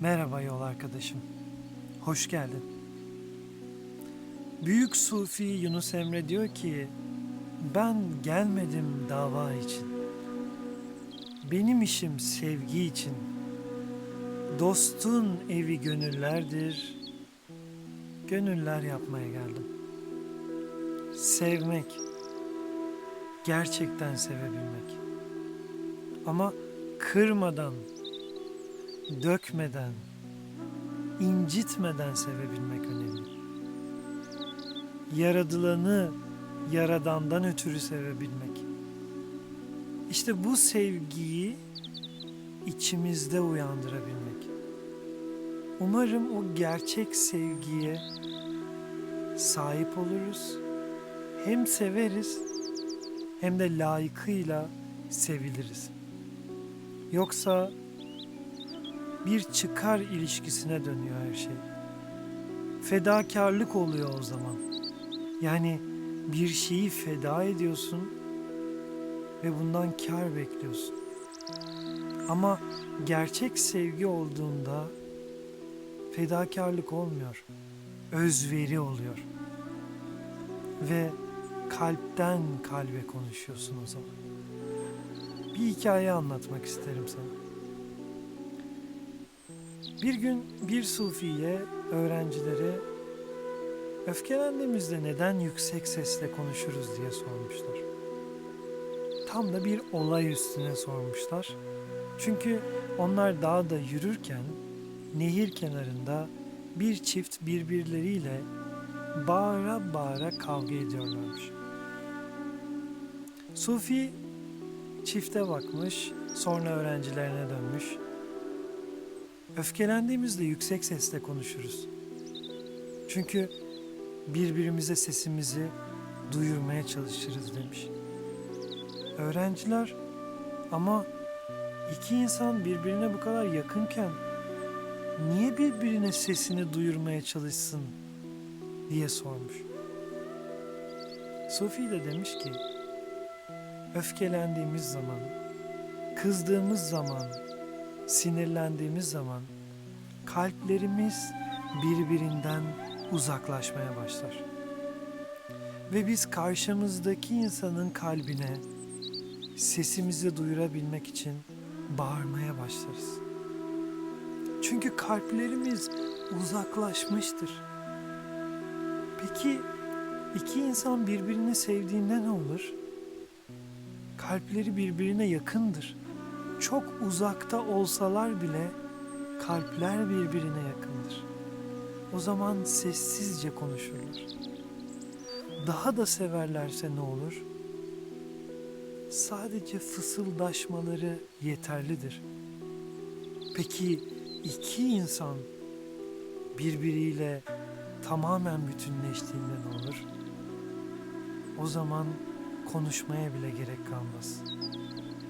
Merhaba yol arkadaşım. Hoş geldin. Büyük Sufi Yunus Emre diyor ki, ben gelmedim dava için. Benim işim sevgi için. Dostun evi gönüllerdir. Gönüller yapmaya geldim. Sevmek. Gerçekten sevebilmek. Ama kırmadan, dökmeden, incitmeden sevebilmek önemli. Yaradılanı yaradandan ötürü sevebilmek. İşte bu sevgiyi içimizde uyandırabilmek. Umarım o gerçek sevgiye sahip oluruz. Hem severiz hem de layıkıyla seviliriz. Yoksa bir çıkar ilişkisine dönüyor her şey. Fedakarlık oluyor o zaman. Yani bir şeyi feda ediyorsun ve bundan kar bekliyorsun. Ama gerçek sevgi olduğunda fedakarlık olmuyor. Özveri oluyor. Ve kalpten kalbe konuşuyorsun o zaman. Bir hikaye anlatmak isterim sana. Bir gün bir sufiye öğrencilere öfkelendiğimizde neden yüksek sesle konuşuruz diye sormuşlar. Tam da bir olay üstüne sormuşlar. Çünkü onlar dağda yürürken nehir kenarında bir çift birbirleriyle bağıra bağıra kavga ediyorlarmış. Sufi çifte bakmış, sonra öğrencilerine dönmüş. Öfkelendiğimizde yüksek sesle konuşuruz. Çünkü birbirimize sesimizi duyurmaya çalışırız demiş. Öğrenciler ama iki insan birbirine bu kadar yakınken niye birbirine sesini duyurmaya çalışsın diye sormuş. Sophie de demiş ki öfkelendiğimiz zaman, kızdığımız zaman, sinirlendiğimiz zaman kalplerimiz birbirinden uzaklaşmaya başlar. Ve biz karşımızdaki insanın kalbine sesimizi duyurabilmek için bağırmaya başlarız. Çünkü kalplerimiz uzaklaşmıştır. Peki iki insan birbirini sevdiğinde ne olur? Kalpleri birbirine yakındır. Çok uzakta olsalar bile kalpler birbirine yakındır. O zaman sessizce konuşurlar. Daha da severlerse ne olur? Sadece fısıldaşmaları yeterlidir. Peki iki insan birbiriyle tamamen bütünleştiğinde ne olur? O zaman konuşmaya bile gerek kalmaz.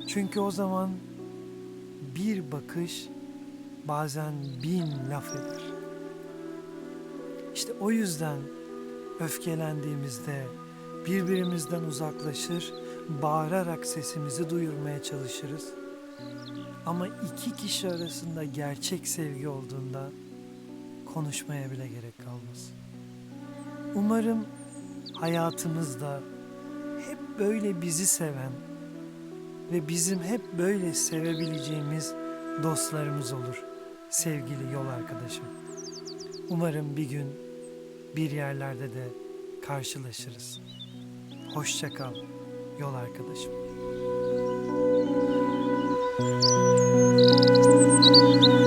Çünkü o zaman bir bakış bazen bin laf eder. İşte o yüzden öfkelendiğimizde birbirimizden uzaklaşır, bağırarak sesimizi duyurmaya çalışırız. Ama iki kişi arasında gerçek sevgi olduğunda konuşmaya bile gerek kalmaz. Umarım hayatımızda hep böyle bizi seven ve bizim hep böyle sevebileceğimiz dostlarımız olur sevgili yol arkadaşım. Umarım bir gün bir yerlerde de karşılaşırız. Hoşça kal yol arkadaşım. Müzik